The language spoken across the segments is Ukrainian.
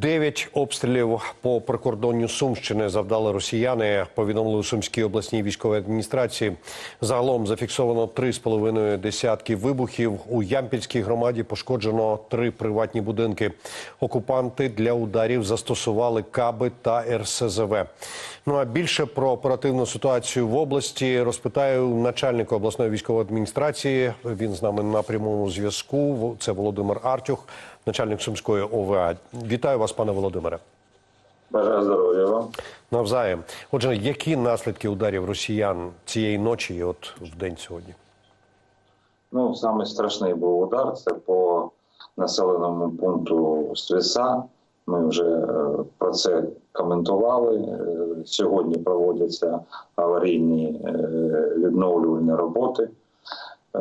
Дев'ять обстрілів по прикордонню Сумщини завдали росіяни. Повідомили у Сумській обласній військовій адміністрації. Загалом зафіксовано три з половиною десятки вибухів. У Ямпільській громаді пошкоджено три приватні будинки. Окупанти для ударів застосували каби та РСЗВ. Ну а більше про оперативну ситуацію в області розпитаю начальника обласної військової адміністрації. Він з нами на прямому зв'язку. Це Володимир Артюх, начальник Сумської ОВА. Вітаю вас, пане Володимире. Бажаю здоров'я вам. Навзаєм. Отже, які наслідки ударів росіян цієї ночі, і от в день сьогодні? Ну, саме страшний був удар. Це по населеному пункту Свіса. Ми вже е, про це коментували. Е, Сьогодні проводяться аварійні е, відновлювальні роботи. Е,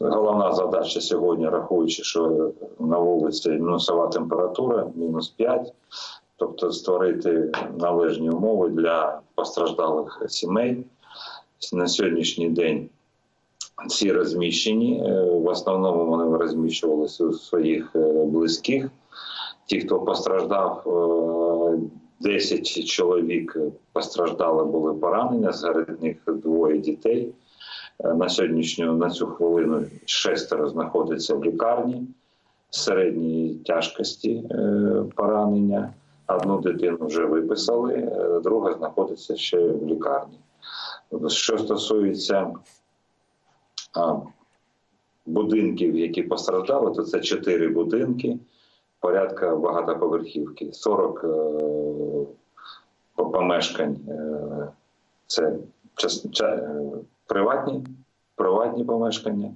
Головна задача сьогодні, рахуючи, що на вулиці мінусова температура, мінус 5, тобто створити належні умови для постраждалих сімей. На сьогоднішній день всі розміщені. Е, В основному вони розміщувалися у своїх е, близьких. Ті, хто постраждав, е, 10 чоловік постраждали, були поранені, серед них двоє дітей. Е, На сьогоднішню на цю хвилину шестеро знаходиться в лікарні середньої тяжкості е, поранення. Одну дитину вже виписали, е, друга знаходиться ще в лікарні. Що стосується будинків, які постраждали, то це чотири будинки, порядка багатоповерхівки, 40 е, помешкань. Це приватні, приватні помешкання.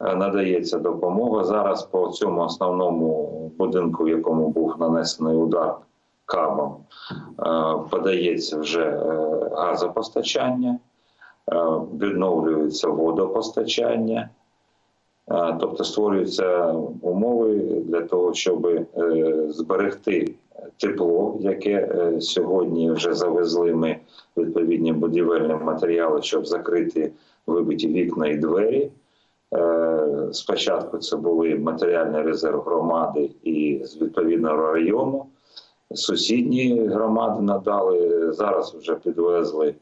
Е, Надається допомога. Зараз по цьому основному будинку, в якому був нанесений удар кабом, е, подається вже е, газопостачання відновлюється водопостачання, тобто створюються умови для того, щоб е, зберегти тепло, яке е, сьогодні вже завезли ми відповідні будівельні матеріали, щоб закрити вибиті вікна і двері. Е, Спочатку це були матеріальний резерв громади і з відповідного району. Сусідні громади надали. Зараз вже підвезли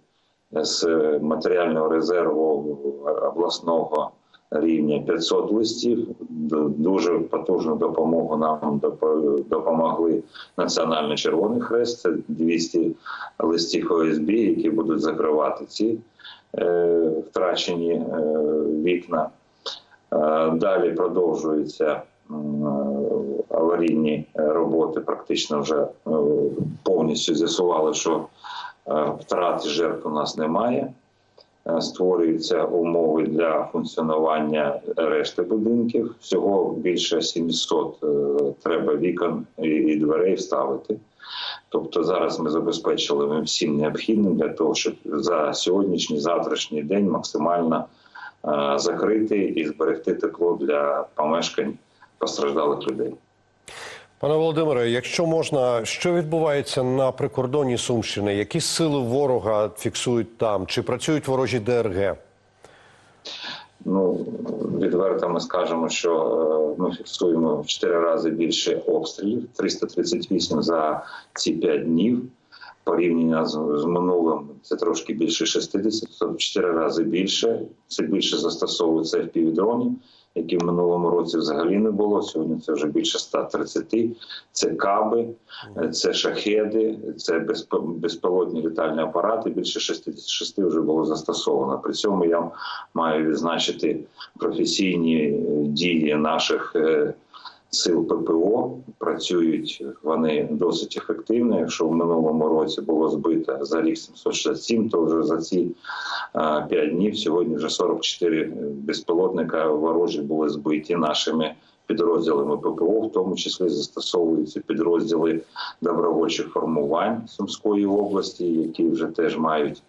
з матеріального резерву обласного рівня 500 листів. Дуже потужну допомогу нам допомогли Національний Червоний Хрест. Це 200 листів ОСБ, які будуть закривати ці е, втрачені е, вікна. Е, Далі продовжуються е, аварійні роботи. Практично вже е, повністю з'ясували, що е, втрат жертв у нас немає. Е, Створюються умови для функціонування решти будинків. Всього більше 700 е, треба вікон і- дверей вставити. Тобто зараз ми забезпечили всім необхідним для того, щоб за сьогоднішній завтрашній день максимально е, закрити і зберегти тепло для помешкань постраждалих людей. Пане Володимире, якщо можна, що відбувається на прикордонні Сумщини? Які сили ворога фіксують там? Чи працюють ворожі ДРГ? Ну відверто ми скажемо, що е, ми фіксуємо в 4 рази більше обстрілів 338 за ці 5 днів. Порівняно з, з минулим це трошки більше 60, тобто в 4 рази більше. Це більше застосовується FPV-дронів, які в минулому році взагалі не було. Сьогодні це вже більше 130. Це каби, це шахеди, це безп- безпілотні літальні апарати. Більше 66 вже було застосовано. При цьому я маю відзначити професійні е, дії наших е, сил ППО. Працюють вони досить ефективно. Якщо в минулому році було збито за рік 767, то вже за ці 5 днів сьогодні вже 44 безпілотника ворожі були збиті нашими. Підрозділами ППО, в тому числі застосовуються підрозділи добровольчих формувань Сумської області, які вже теж мають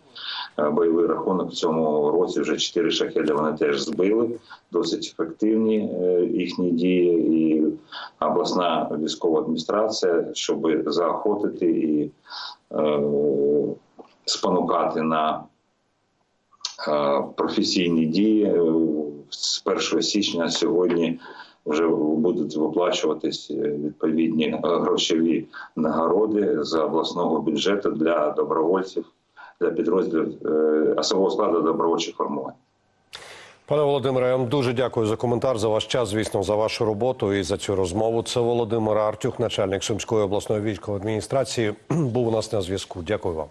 бойовий рахунок в цьому році. Вже чотири шахеди вони теж збили. Досить ефективні е, їхні дії, і обласна військова адміністрація, щоб заохотити і е, спонукати на е, професійні дії. е, З 1 січня сьогодні вже будуть виплачуватись е, відповідні е, грошові нагороди з обласного бюджету для добровольців, для підрозділів е, особового складу добровольчих формувань. Пане Володимире, я вам дуже дякую за коментар, за ваш час, звісно, за вашу роботу і за цю розмову. Це Володимир Артюх, начальник Сумської обласної військової адміністрації, був у нас на зв'язку. Дякую вам.